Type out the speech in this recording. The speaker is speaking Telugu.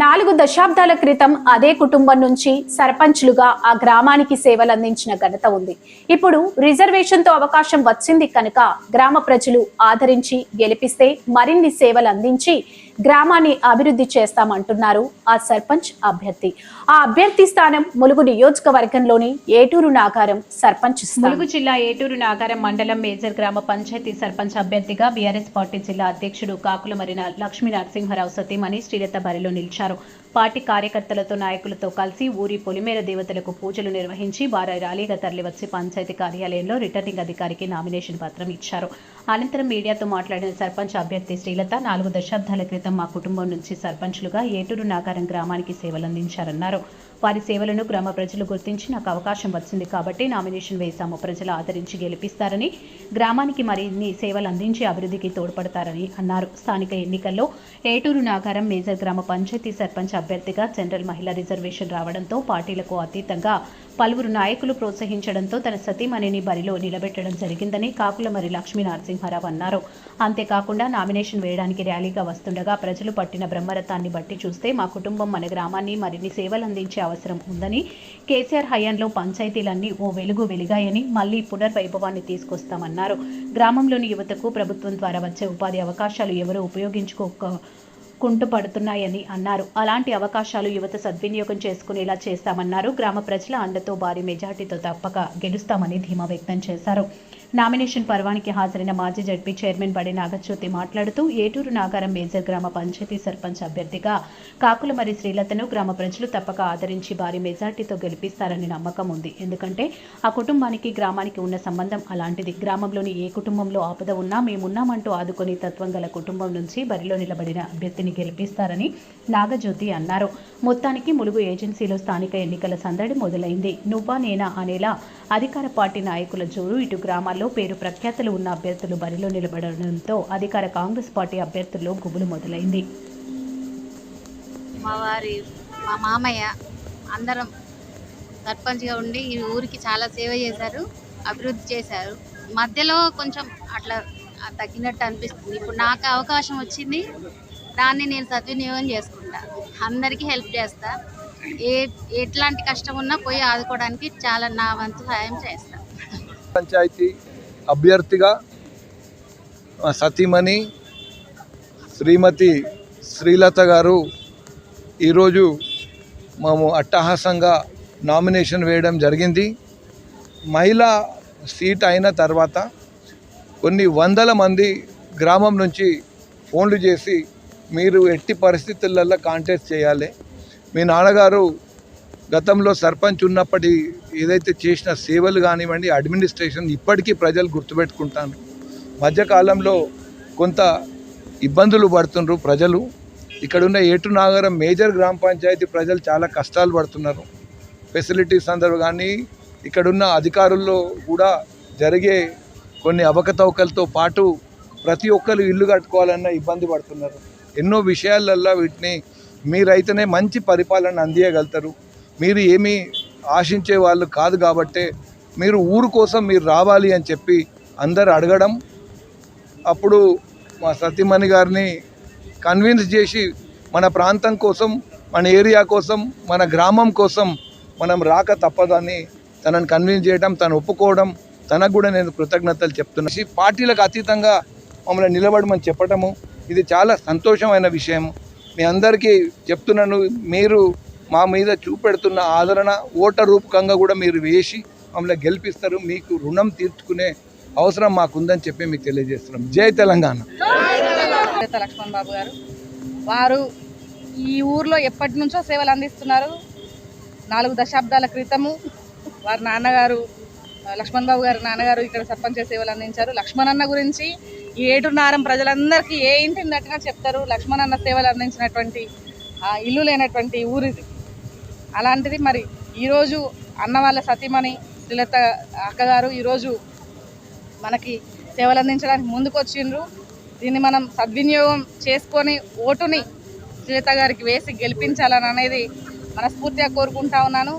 నాలుగు దశాబ్దాల క్రితం అదే కుటుంబం నుంచి సర్పంచ్లుగా ఆ గ్రామానికి సేవలు అందించిన ఘనత ఉంది. ఇప్పుడు రిజర్వేషన్తో అవకాశం వచ్చింది కనుక గ్రామ ప్రజలు ఆదరించి గెలిపిస్తే మరిన్ని సేవలు అందించి గ్రామాన్ని అభివృద్ధి చేస్తామంటున్నారు ఆ సర్పంచ్ అభ్యర్థి. ఆ అభ్యర్థి స్థానం ములుగు నియోజకవర్గంలోని ఏటూరు నాగారం సర్పంచ్ ములుగు జిల్లా ఏటూరు నాగారం మండలం మేజర్ గ్రామ పంచాయతీ సర్పంచ్ అభ్యర్థిగా బీఆర్ఎస్ పార్టీ జిల్లా అధ్యక్షుడు కాకులమరిన లక్ష్మీ నరసింహారావు సతీమణి శ్రీలత బరిలో నిలిచారు. పార్టీ కార్యకర్తలతో నాయకులతో కలిసి ఊరి పొలిమేర దేవతలకు పూజలు నిర్వహించి వారి ర్యాలీగా తరలివచ్చి పంచాయతీ కార్యాలయంలో రిటర్నింగ్ అధికారికి నామినేషన్ పత్రం ఇచ్చారు. అనంతరం మీడియాతో మాట్లాడిన సర్పంచ్ అభ్యర్థి శ్రీలత నాలుగు దశాబ్దాల క్రితం మా కుటుంబం నుంచి సర్పంచ్లుగా ఏటూరు నాగారం గ్రామానికి సేవలందించారన్నారు. వారి సేవలను గ్రామ ప్రజలు గుర్తించి నాకు అవకాశం వచ్చింది కాబట్టి నామినేషన్ వేశాము. ప్రజలు ఆదరించి గెలిపిస్తారని గ్రామానికి మరిన్ని సేవలు అందించి అభివృద్ధికి తోడ్పడతారని అన్నారు. స్థానిక ఎన్నికల్లో ఏటూరు నాగారం మేజర్ గ్రామ పంచాయతీ సర్పంచ్ అభ్యర్థిగా జనరల్ మహిళా రిజర్వేషన్ రావడంతో పార్టీలకు అతీతంగా పలువురు నాయకులు ప్రోత్సహించడంతో తన సతీమణిని బరిలో నిలబెట్టడం జరిగిందని కాకులమరి లక్ష్మీ నరసింహారావు అన్నారు. అంతేకాకుండా నామినేషన్ వేయడానికి ర్యాలీగా వస్తుండగా ప్రజలు పట్టిన బ్రహ్మరథాన్ని బట్టి చూస్తే మా కుటుంబం మన గ్రామాన్ని మరిన్ని సేవలు అందించే అవసరం ఉందని కేసీఆర్ హయాంలో పంచాయతీలన్నీ ఓ వెలుగు వెలిగాయని మళ్ళీ పునర్వైభవాన్ని తీసుకొస్తామన్నారు. గ్రామంలోని యువతకు ప్రభుత్వం ద్వారా వచ్చే ఉపాధి అవకాశాలు ఎవరూ ఉపయోగించుకోక కుంటుపడుతున్నాయని అన్నారు. అలాంటి అవకాశాలు యువత సద్వినియోగం చేసుకునేలా చేస్తామన్నారు. గ్రామ ప్రజల అండతో భారీ మెజార్టీతో తప్పక గెలుస్తామని ధీమా వ్యక్తం చేశారు. నామినేషన్ పర్వానికి హాజరైన మాజీ జడ్పీ చైర్మన్ బడి నాగజ్యోతి మాట్లాడుతూ ఏటూరు నాగారం మేజర్ గ్రామ పంచాయతీ సర్పంచ్ అభ్యర్థిగా కాకులమరి శ్రీలతను గ్రామ ప్రజలు తప్పక ఆదరించి భారీ మెజార్టీతో గెలిపిస్తారని నమ్మకం ఉంది. ఎందుకంటే ఆ కుటుంబానికి గ్రామానికి ఉన్న సంబంధం అలాంటిది. గ్రామంలోని ఏ కుటుంబంలో ఆపద ఉన్నా మేమున్నామంటూ ఆదుకొని తత్వం గల కుటుంబం నుంచి బరిలో నిలబడిన అభ్యర్థిని గెలిపిస్తారని నాగజ్యోతి అన్నారు. మొత్తానికి ములుగు ఏజెన్సీలో స్థానిక ఎన్నికల సందడి మొదలైంది. నువ్వా నేనా అనేలా అధికార పార్టీ నాయకుల జోరు ఇటు గ్రామాల్లో పేరు ప్రఖ్యాతులు ఉన్న అభ్యర్థులు బరిలో నిలబడడంతో అధికార కాంగ్రెస్ పార్టీ అభ్యర్థుల్లో గుబులు మొదలైంది. మా వారి మా మామయ్య అందరం సర్పంచ్గా ఉండి ఈ ఊరికి చాలా సేవ చేశారు అభివృద్ధి చేశారు. మధ్యలో కొంచెం అట్లా తగ్గినట్టు అనిపిస్తుంది. ఇప్పుడు నాకు అవకాశం వచ్చింది దాన్ని నేను సద్వినియోగం చేసుకుంటా. అందరికీ హెల్ప్ చేస్తా. ఏ ఎట్లాంటి కష్టం ఉన్నా పోయి ఆదుకోవడానికి చాలా నా వంతు సహాయం చేస్తా. పంచాయతీ అభ్యర్థిగా సతీమణి శ్రీమతి శ్రీలత గారు ఈరోజు మేము అట్టహాసంగా నామినేషన్ వేయడం జరిగింది. మహిళా సీట్ అయిన తర్వాత కొన్ని వందల మంది గ్రామం నుంచి ఫోన్లు చేసి మీరు ఎట్టి పరిస్థితులలో కాంటాక్ట్ చేయాలి. మీ నాన్నగారు గతంలో సర్పంచ్ ఉన్నప్పటి ఏదైతే చేసిన సేవలు కానివ్వండి అడ్మినిస్ట్రేషన్ ఇప్పటికీ ప్రజలు గుర్తుపెట్టుకుంటారు. మధ్యకాలంలో కొంత ఇబ్బందులు పడుతున్నారు ప్రజలు. ఇక్కడున్న ఏటునాగరం మేజర్ గ్రామ పంచాయతీ ప్రజలు చాలా కష్టాలు పడుతున్నారు. ఫెసిలిటీస్ అందరూ కానీ ఇక్కడున్న అధికారుల్లో కూడా జరిగే కొన్ని అవకతవకలతో పాటు ప్రతి ఒక్కరు ఇల్లు కట్టుకోవాలన్న ఇబ్బంది పడుతున్నారు. ఎన్నో విషయాలల్లో వీటిని మీరైతేనే మంచి పరిపాలన అందియగలుగుతారు. మీరు ఏమీ ఆశించే వాళ్ళు కాదు కాబట్టే మీరు ఊరు కోసం మీరు రావాలి అని చెప్పి అందరు అడగడం అప్పుడు మా సతీమణి గారిని కన్విన్స్ చేసి మన ప్రాంతం కోసం మన ఏరియా కోసం మన గ్రామం కోసం మనం రాక తప్పదని తనను కన్విన్స్ చేయడం తను ఒప్పుకోవడం తనకు కూడా నేను కృతజ్ఞతలు చెప్తున్నా. పార్టీలకు అతీతంగా మమ్మల్ని నిలబడమని చెప్పటము ఇది చాలా సంతోషమైన విషయం. మీ అందరికీ చెప్తున్నాను మీరు మా మీద చూపెడుతున్న ఆదరణ ఓట రూపకంగా కూడా మీరు వేసి మమ్మల్ని గెలిపిస్తారు. మీకు రుణం తీర్చుకునే అవసరం మాకుందని చెప్పి మీకు తెలియజేస్తున్నాం. జై తెలంగాణ. లక్ష్మణ్ బాబు గారు వారు ఈ ఊర్లో ఎప్పటి నుంచో సేవలు అందిస్తున్నారు. నాలుగు దశాబ్దాల క్రితము వారి నాన్నగారు లక్ష్మణ్ బాబు గారు నాన్నగారు ఇక్కడ సర్పంచ్ సేవలు అందించారు. లక్ష్మణ్ అన్న గురించి ఈ ఏటున్నారం ప్రజలందరికీ ఏ ఇంటిని చెప్తారు. లక్ష్మణ్ అన్న సేవలు అందించినటువంటి ఆ, ఇల్లు లేనటువంటి ఊరిది. అలాంటిది మరి ఈరోజు అన్న వాళ్ళ సతీమణి శ్రీలత అక్కగారు ఈరోజు మనకి సేవలు అందించడానికి ముందుకొచ్చిండ్రు. దీన్ని మనం సద్వినియోగం చేసుకొని ఓటుని శ్రీలత గారికి వేసి గెలిపించాలని అనేది మనస్ఫూర్తిగా కోరుకుంటా ఉన్నాను.